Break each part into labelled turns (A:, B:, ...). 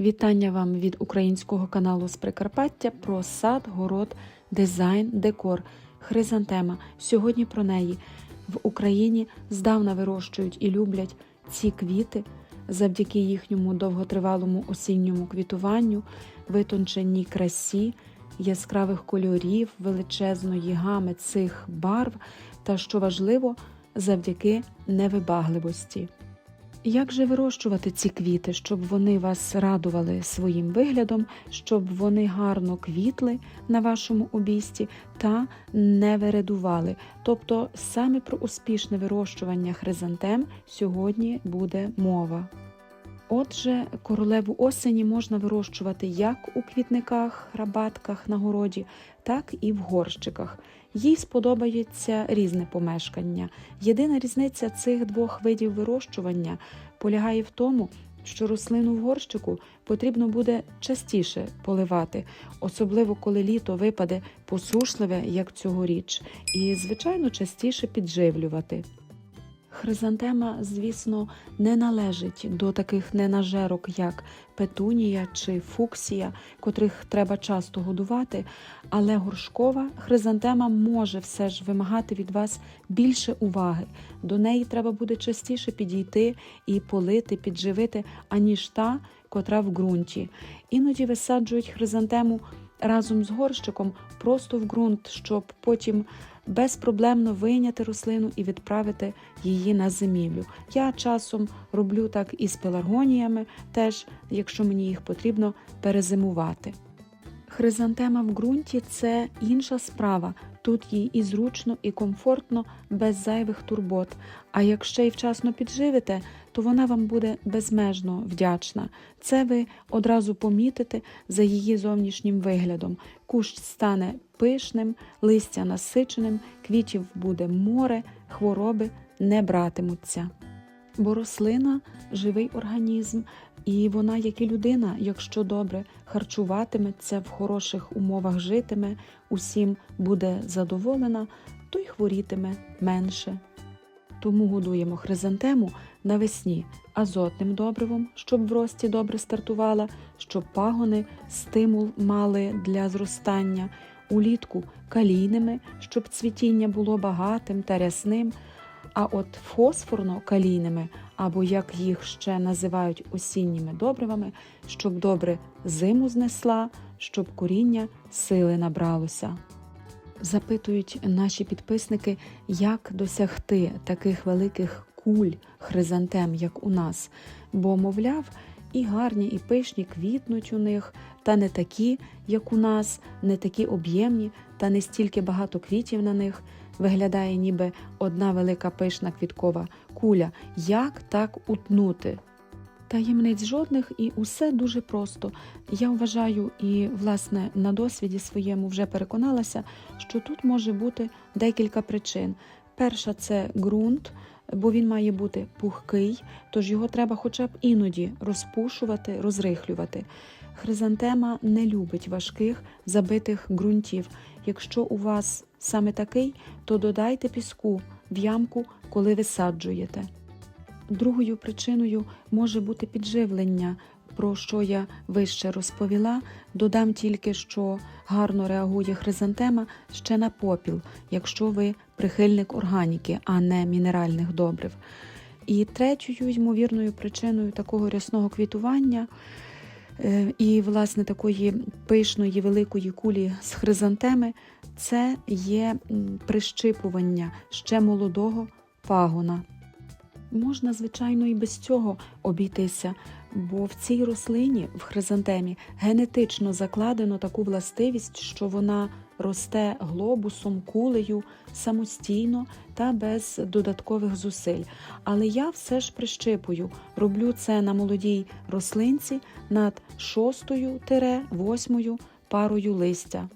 A: Вітання вам від українського каналу з Прикарпаття про сад, город, дизайн, декор, хризантема. Сьогодні про неї в Україні здавна вирощують і люблять ці квіти завдяки їхньому довготривалому осінньому квітуванню, витонченій красі, яскравих кольорів, величезної гами цих барв та, що важливо, завдяки невибагливості. Як же вирощувати ці квіти, щоб вони вас радували своїм виглядом, щоб вони гарно квітли на вашому обійсті та не вередували? Тобто саме про успішне вирощування хризантем сьогодні буде мова. Отже, королеву осені можна вирощувати як у квітниках, рабатках на городі, так і в горщиках. Їй сподобається різне помешкання. Єдина різниця цих двох видів вирощування полягає в тому, що рослину в горщику потрібно буде частіше поливати, особливо коли літо випаде посушливе, як цьогоріч, і, звичайно, частіше підживлювати. Хризантема, звісно, не належить до таких ненажерок, як петунія чи фуксія, котрих треба часто годувати, але горшкова хризантема може все ж вимагати від вас більше уваги. До неї треба буде частіше підійти і полити, підживити, аніж та, котра в ґрунті. Іноді висаджують хризантему разом з горщиком просто в ґрунт, щоб потім безпроблемно вийняти рослину і відправити її на зимівлю. Я часом роблю так і з пеларгоніями, теж, якщо мені їх потрібно перезимувати. Хризантема в ґрунті це інша справа. Тут їй і зручно, і комфортно, без зайвих турбот. А якщо й вчасно підживите, то вона вам буде безмежно вдячна. Це ви одразу помітите за її зовнішнім виглядом. Кущ стане пишним, листя насиченим, квітів буде море, хвороби не братимуться. Бо рослина живий організм, і вона, як і людина, якщо добре харчуватиметься, в хороших умовах житиме, усім буде задоволена, то й хворітиме менше. Тому годуємо хризантему навесні азотним добривом, щоб в рості добре стартувала, щоб пагони стимул мали для зростання, улітку калійними, щоб цвітіння було багатим та рясним. А от фосфорно-калійними, або як їх ще називають осінніми добривами, щоб добре зиму знесла, щоб коріння сили набралося. Запитують наші підписники, як досягти таких великих куль хризантем, як у нас, бо, мовляв, і гарні, і пишні квітнуть у них, та не такі, як у нас, не такі об'ємні, та не стільки багато квітів на них. Виглядає ніби одна велика пишна квіткова куля. Як так утнути? Таємниць жодних і усе дуже просто. Я вважаю і, власне, на досвіді своєму вже переконалася, що тут може бути декілька причин. Перша це ґрунт, бо він має бути пухкий, тож його треба хоча б іноді розпушувати, розрихлювати. Хризантема не любить важких забитих ґрунтів. Якщо у вас саме такий, то додайте піску в ямку, коли висаджуєте. Другою причиною може бути підживлення, про що я вище розповіла. Додам тільки, що гарно реагує хризантема ще на попіл, якщо ви прихильник органіки, а не мінеральних добрив. І третьою ймовірною причиною такого рясного квітування. е, І, власне, такої пишної великої кулі з хризантеми це є прищипування ще молодого пагона. Можна, звичайно, і без цього обійтися, бо в цій рослині, в хризантемі, генетично закладено таку властивість, що вона росте глобусом, кулею самостійно та без додаткових зусиль. Але я все ж прищипую, роблю це на молодій рослинці над шостою восьмою парою листя.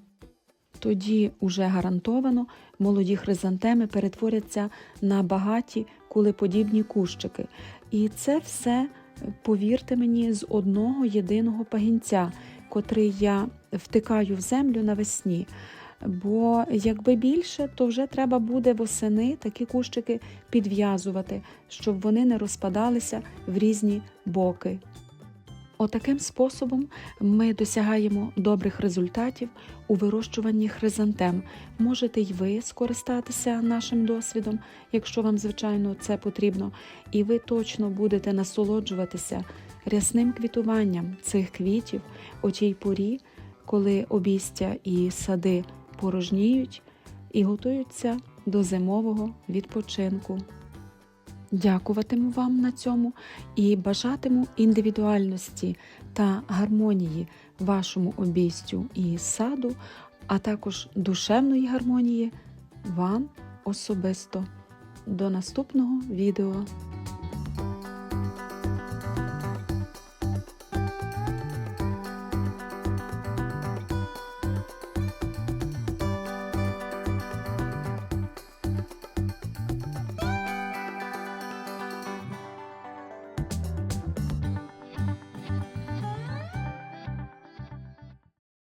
A: Тоді уже гарантовано молоді хризантеми перетворяться на багаті кулеподібні кущики. І це все, повірте мені, з одного єдиного пагінця, котрий я втикаю в землю навесні. Бо якби більше, то вже треба буде восени такі кущики підв'язувати, щоб вони не розпадалися в різні боки. Отаким способом ми досягаємо добрих результатів у вирощуванні хризантем. Можете й ви скористатися нашим досвідом, якщо вам, звичайно, це потрібно, і ви точно будете насолоджуватися рясним квітуванням цих квітів у тій порі, коли обійстя і сади порожніють і готуються до зимового відпочинку. Дякуватиму вам на цьому і бажатиму індивідуальності та гармонії вашому обійстю і саду, а також душевної гармонії вам особисто. До наступного відео.